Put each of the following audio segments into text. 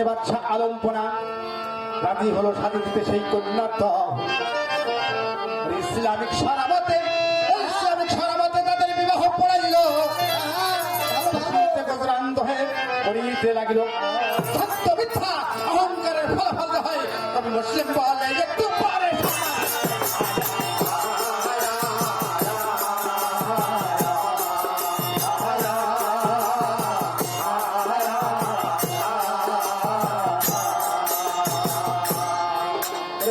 শুনে বাচ্চা আলম্পনা রাজি হলো সাথে দিতে সেই কন্যা তো। ইসলামিক সারামতে, ইসলামিক সরামতে তাদের বিবাহ পড়াইল। আক্রান্ত হয়ে পড়িতে লাগিল। সত্য মিথ্যা, অহংকারের ফলাফল হয়। তবে মুসলিম পাওয়া যায় একটু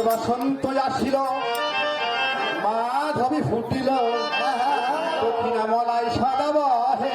বসন্ত আসিল। মাধবী ফুটিল। মলাই দক্ষিণামলায় সদাবহে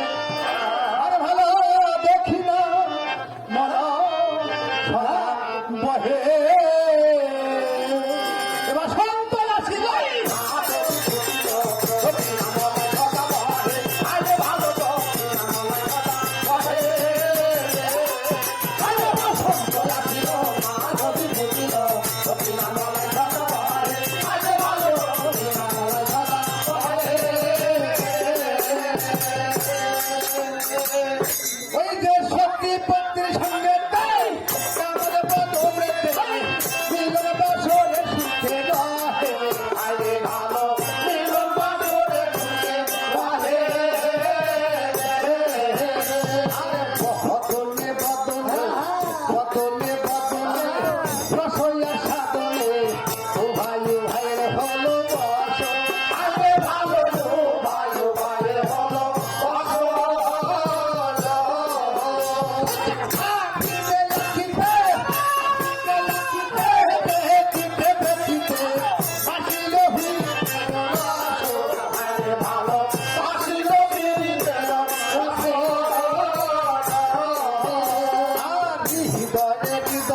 You got it.